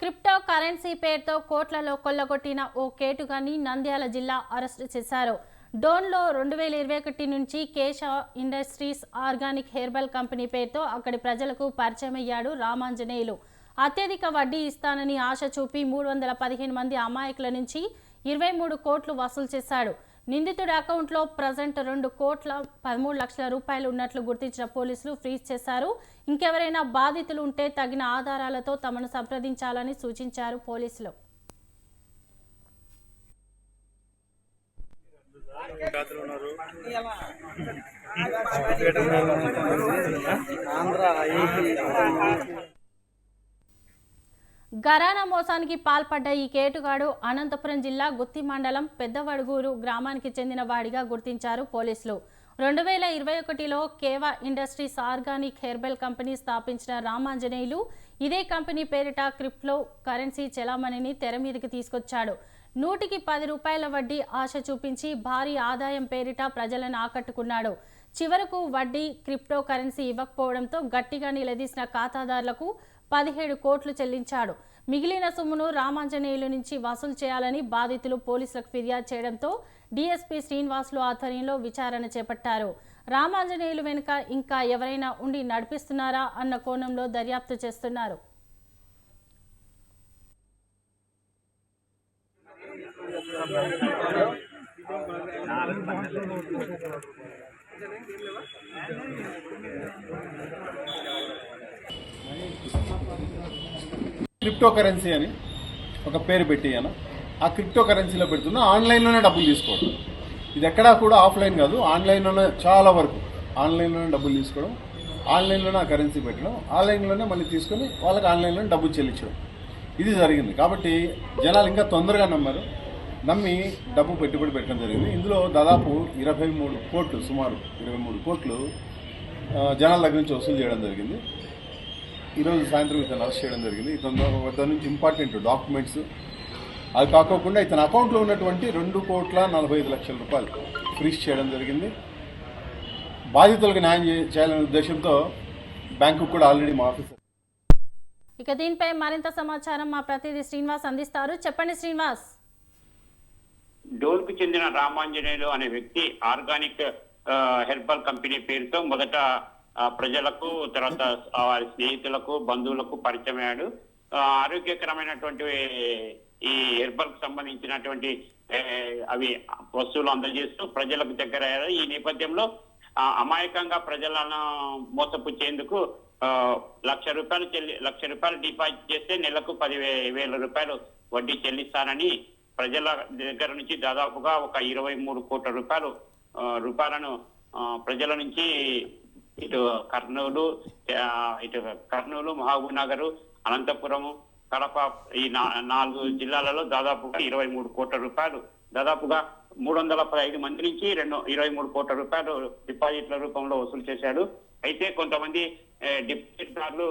Crypto currency పేరుతో కోట్లలో కొల్లగొట్టిన ఓ కేటుగాన్ని నంద్యాల జిల్లా అరెస్టు చేశారు. డోన్లో రెండు వేల ఇరవై ఒకటి నుంచి Kesha industries organic herbal company పేరుతో అక్కడి ప్రజలకు పరిచయమయ్యాడు రామాంజనేయులు. అత్యధిక వడ్డీ ఇస్తానని ఆశ చూపి మూడు వందల పదిహేను మంది అమాయకుల నుంచి ఇరవై మూడు కోట్లు వసూలు చేశాడు. నిందితుడి అకౌంట్లో ప్రజెంట్ రెండు కోట్ల పదమూడు లక్షల రూపాయలు ఉన్నట్లు గుర్తించిన పోలీసులు ఫ్రీజ్ చేశారు. ఇంకెవరైనా బాధితులు ఉంటే తగిన ఆధారాలతో తమను సంప్రదించాలని సూచించారు పోలీసులు. ఆంధ్ర గరానా మోసానికి పాల్పడ్డ ఈ కేటుగాడు అనంతపురం జిల్లా గుత్తి మండలం పెద్దవడుగూరు గ్రామానికి చెందిన వాడిగా గుర్తించారు పోలీసులు. రెండు వేల ఇరవై ఒకటిలో Keva industries organic herbal company స్థాపించిన రామాంజనేయులు ఇదే కంపెనీ పేరిట క్రిప్టో కరెన్సీ చెలామణిని తెర మీదకి తీసుకొచ్చాడు. నూటికి పది రూపాయల వడ్డీ ఆశ చూపించి భారీ ఆదాయం పేరిట ప్రజలను ఆకట్టుకున్నాడు. చివరకు వడ్డీ క్రిప్టో కరెన్సీ ఇవ్వకపోవడంతో గట్టిగా నిలదీసిన ఖాతాదారులకు పదిహేడు కోట్లు చెల్లించాడు. మిగిలిన సొమ్మును రామాంజనేయుల నుంచి వసూలు చేయాలని బాధితులు పోలీసులకు ఫిర్యాదు చేయడంతో డీఎస్పీ శ్రీనివాసులు ఆధ్వర్యంలో విచారణ చేపట్టారు. రామాంజనేయులు వెనుక ఇంకా ఎవరైనా ఉండి నడిపిస్తున్నారా అన్న కోణంలో దర్యాప్తు చేస్తున్నారు. క్రిప్టో కరెన్సీ అని ఒక పేరు పెట్టేయను. ఆ క్రిప్టో కరెన్సీలో పెడుతున్నా ఆన్లైన్లోనే డబ్బులు తీసుకోవడం. ఇది ఎక్కడా కూడా ఆఫ్లైన్ కాదు ఆన్లైన్లోనే చాలా వరకు. ఆన్లైన్లోనే డబ్బులు తీసుకోవడం ఆన్లైన్లోనే ఆ కరెన్సీ పెట్టడం ఆన్లైన్లోనే మళ్ళీ తీసుకొని వాళ్ళకి ఆన్లైన్లోనే డబ్బులు చెల్లించడం. ఇది జరిగింది. కాబట్టి జనాలు ఇంకా తొందరగా నమ్మారు. నమ్మి డబ్బు పెట్టుబడి పెట్టడం జరిగింది. ఇందులో దాదాపు ఇరవై మూడు కోట్లు సుమారు ఇరవై మూడు కోట్లు జనాల దగ్గర నుంచి వసూలు చేయడం జరిగింది. ఈరోజు సాయంత్రం ఇతను అరెస్ట్ చేయడం జరిగింది. ఇతని వద్ద నుంచి ఇంపార్టెంట్ డాక్యుమెంట్స్ అది కాకోకుండా ఇతని అకౌంట్లో ఉన్నటువంటి రెండు కోట్ల నలభై ఐదు లక్షల రూపాయలు ఫ్రీజ్ చేయడం జరిగింది. బాధితులకు న్యాయం చేయాలనే ఉద్దేశంతో బ్యాంకు కూడా ఆల్రెడీ మా ఆఫీసర్ ఇక దీనిపై మరింత సమాచారం మా ప్రతినిధి శ్రీనివాస్ అందిస్తారు. చెప్పండి శ్రీనివాస్. డోల్కు చెందిన రామాంజనేయులు అనే వ్యక్తి ఆర్గానిక్ హెర్బల్ కంపెనీ పేరుతో మొదట ప్రజలకు తర్వాత వారి స్నేహితులకు బంధువులకు పరిచయం అయ్యాడు. ఆరోగ్యకరమైనటువంటి ఈ హెర్బల్కు సంబంధించినటువంటి అవి వస్తువులు అందజేస్తూ ప్రజలకు దగ్గర అయ్యారు ఈ నేపథ్యంలో అమాయకంగా ప్రజలను మోసపుచ్చేందుకు ఆ, లక్ష రూపాయలు చెల్లి లక్ష రూపాయలు డిపాజిట్ చేస్తే నెలకు పది వేల రూపాయలు వడ్డీ చెల్లిస్తానని ప్రజల దగ్గర నుంచి దాదాపుగా ఒక ఇరవై మూడు కోట్ల రూపాయలు రూపాయలను ప్రజల నుంచి ఇటు కర్నూలు ఇటు కర్నూలు మహబూబ్ నగర్ అనంతపురము కడప ఈ నా- నాలుగు జిల్లాలలో దాదాపుగా ఇరవై మూడు కోట్ల రూపాయలు. దాదాపుగా మూడు వందల పదహైదు మంది నుంచి రెండు ఇరవై మూడు కోట్ల రూపాయలు డిపాజిట్ల రూపంలో వసూలు చేశాడు. అయితే కొంతమంది డిపాజిట్దారులు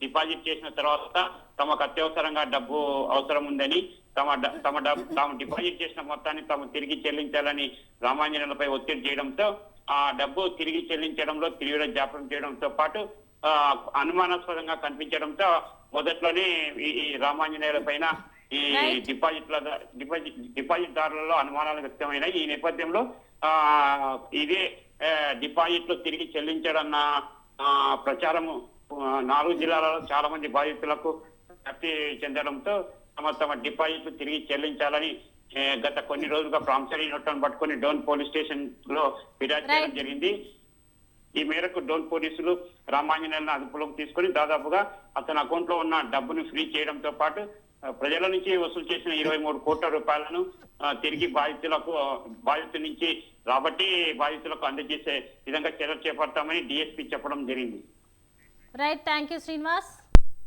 డిపాజిట్ చేసిన తర్వాత తమకు అత్యవసరంగా డబ్బు అవసరం ఉందని తమ తమ డబ్బు తాము డిపాజిట్ చేసిన మొత్తాన్ని తాము తిరిగి చెల్లించాలని రామాంజనులపై ఒత్తిడి చేయడంతో ఆ డబ్బు తిరిగి చెల్లించడంలో తిరిగి జాప్యం చేయడంతో పాటు అనుమానాస్పదంగా కనిపించడంతో మొదట్లోనే ఈ రామాంజనేయుల పైన ఈ. డిపాజిట్ల డిపాజిట్ డిపాజిట్ దారులలో అనుమానాలు వ్యక్తమైనాయి ఈ నేపథ్యంలో ఆ ఇదే డిపాజిట్లు తిరిగి చెల్లించడన్న ఆ, ప్రచారము నాలుగు జిల్లాలలో చాలా మంది బాధితులకు వ్యాప్తి చెందడంతో తమ తమ డిపాజిట్లు తిరిగి చెల్లించాలని గత కొన్ని రోజులుగా ప్రాంసరీ నోట్లను పట్టుకొని డోన్ పోలీస్ స్టేషన్లో ఫిర్యాదు చేయడం. జరిగింది. ఈ మేరకు డోన్ పోలీసులు రామాంజనేయులను అదుపులోకి తీసుకొని దాదాపుగా అతని అకౌంట్లో ఉన్న డబ్బును ఫ్రీ చేయడంతో పాటు ప్రజల నుంచి వసూలు చేసిన ఇరవై మూడు కోట్ల రూపాయలను తిరిగి బాధితులకు బాధితుల నుంచి రాబట్టి బాధితులకు అందజేసే విధంగా చర్యలు చేపడతామని డిఎస్పీ చెప్పడం జరిగింది. Right thank you Srinivas